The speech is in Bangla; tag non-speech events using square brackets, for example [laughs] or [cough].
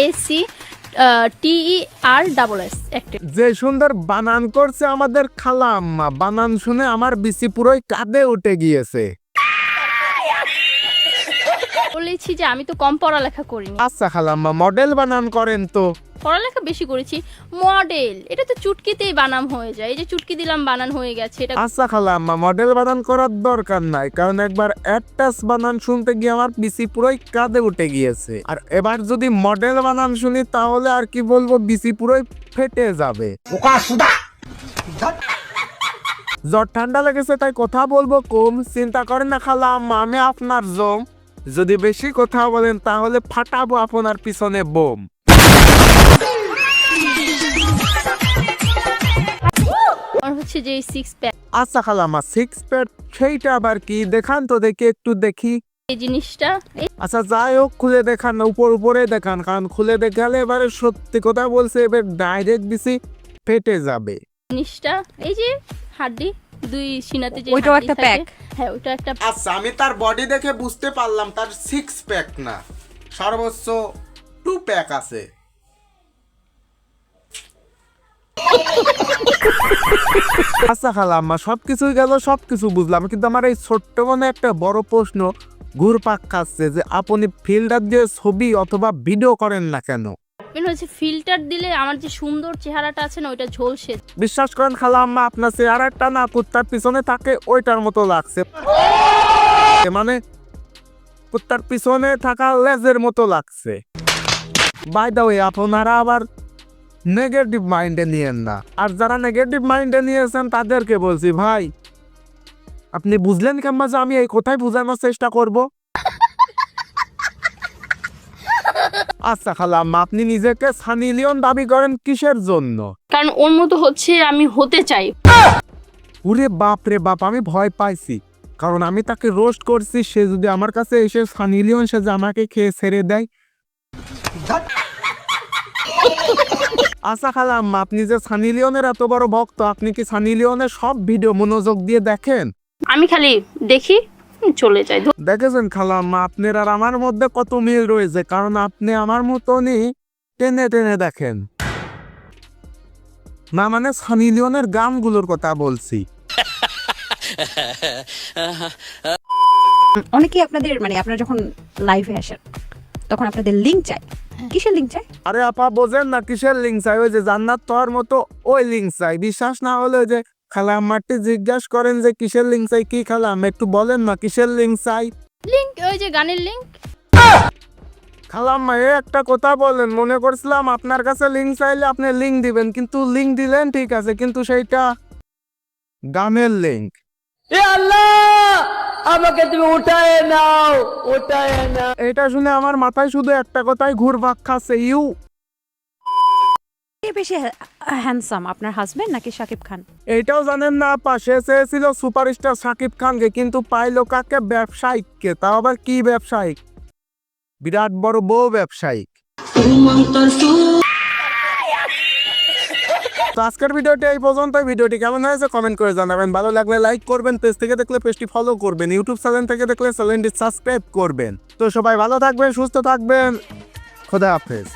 A C T E R double S যে সুন্দর বানান করছে আমাদের খালা আম্মা বানান শুনে আমার বিসি পুরোই কাঁদে উঠে গিয়েছে। বলেছি যে আমি তো কম পড়ালেখা করিনি। আচ্ছা খালাম্মা মডেল বানান করেন তো। পড়ালেখা বেশি করেছি মডেল এটা তো চুটকিতেই বানাম হয়ে যায়। এই যে চুটকি দিলাম বানান হয়ে গেছে এটা আচ্ছা খালাম্মা মডেল বানান করার দরকার নাই কারণ একবার অ্যাডটাস বানান শুনতে গিয়ে আমার বিসি পুরোই কাঁদে উঠে গিয়েছে। আর এবার যদি মডেল বানান শুনি তাহলে আর কি বলব বিসি পুরোই ফেটে যাবে। জ্বর ঠান্ডা লেগেছে তাই কথা বলব কম। চিন্তা করেন না খালা আম্মা আমি আপনার জম। যদি বেশি কথা বলেন তাহলে ফাটাবো আপনার পিছনে বোম। আমার হচ্ছে যে সিক্স প্যাক আচ্ছা খালাম্মা সিক্স প্যাড সেইটা আবার কি? দেখান তো দেখি একটু দেখি। এই জিনিসটা আচ্ছা যাই হোক খুলে দেখান না উপর উপরে দেখান কারণ খুলে দেখালে এবারে সত্যি কথা বলছে এবার ডাইরেক্ট দিছি ফেটে যাবে। জিনিসটা এই যে হাড্ডি দুই সিনাতে যে ওইটাও একটা pack? হ্যাঁ ওইটা একটা আচ্ছা আমি তার বডি দেখে বুঝতে পারলাম তার সিক্স প্যাক না। সর্বোচ্চ টু প্যাক আছে। [laughs] আচ্ছা খালাম্মা সব কিছুই গেল সব কিছু বুঝলাম। কিন্তু আমার এই ছোট্ট মনে একটা বড় প্রশ্ন ঘুরপাক খাচ্ছে যে আপনি ফিল্টার দিয়ে ছবি অথবা ভিডিও করেন না কেন? মেন হচ্ছে ফিল্টার দিলে আমার যে সুন্দর চেহারাটা আছে না ওইটা ঝলসে। বিশ্বাস করেন খালা আম্মা আপনার চেহারাটা না কুত্তার পিছনে তাকে ওইটার মতো লাগছে। মানে কুত্তার পিছনে থাকা লেজের মতো লাগছে। বাই দা ওয়ে আপনারা আবার নেগেটিভ মাইন্ডে নিয়েন না। আর যারা নেগেটিভ মাইন্ডে নিয়েছেন তাদেরকে বলছি ভাই আপনি বুঝলেন কেমন যে আমি এই কোথায় বোঝানোর চেষ্টা করব? আচ্ছা খালাম্মা আপনি নিজেকে সানি লিওন দাবি করেন কিসের জন্য? কারণ ওর মতো হচ্ছে আমি হতে চাই। ওরে বাপ রে বাপ আমি ভয় পাইছি। কারণ আমি তাকে রোস্ট করছি সে যদি আমার কাছে এসে সানি লিওন সে যে আমাকে খেয়ে ছেড়ে দেয়। [laughs] আশা খালাম আপনি যে সানি লিওনের এত বড় ভক্ত আপনি কি সানি লিওনের সব ভিডিও মনোযোগ দিয়ে দেখেন? আমি খালি দেখি চলে যাই। দেখেছেন খালাম আপনার আর আমার মধ্যে কত মিল রয়েছে কারণ আপনি আমার মতনই টেনে টেনে দেখেন। না মানে সানি লিওনের গানগুলোর কথা বলছি। [laughs] অনেকেই আপনাদের মানে আপনারা যখন লাইভে আসেন তখন আপনাদের লিঙ্ক চাই। কিসের লিঙ্ক চাই? আরে আপা বোঝেন না কিসের লিঙ্ক চাই? ওই যে জান্নাত তোর মতো ওই লিঙ্ক চাই। বিশ্বাস না হলে যে খালা আমারটি জিজ্ঞাসা করেন যে কিসের লিঙ্ক চাই কি খালাম একটু বলেন না কিসের লিঙ্ক চাই? লিঙ্ক ওই যে গানের লিঙ্ক খালাম্মা এ একটা কথা বলেন। মনে করছিলাম আপনার কাছে লিঙ্ক চাইলে আপনি লিঙ্ক দিবেন কিন্তু লিঙ্ক দিলেন ঠিক আছে কিন্তু সেইটা গানের লিঙ্ক এ আল্লাহ! আমাকে তুমি উঠায় নাও উঠায় নাও। এটা শুনে আমার মাথায় শুধু একটা কথাই ঘুরপাক খাচ্ছে ইউ। কে বেশি হ্যান্ডসাম আপনার হাজবেন্ড নাকি শাকিব খান? এইটাও জানেন না আপা সে চেয়েছিল সুপারস্টার সাকিব খানকে কিন্তু পাইলো কাকে? ব্যবসায়িককে তাও আবার কি ব্যবসায়িক? বিরাট বড় বউ ব্যবসায়িক। তো আজকের ভিডিওটি এই পর্যন্ত ভিডিওটি কেমন হয়েছে কমেন্ট করে জানাবেন। ভালো লাগলে লাইক করবেন পেজ থেকে দেখলে পেজটি ফলো করবেন ইউটিউব চ্যানেল থেকে দেখলে চ্যানেলটি সাবস্ক্রাইব করবেন। তো সবাই ভালো থাকবেন, সুস্থ থাকবেন। খোদা হাফেজ।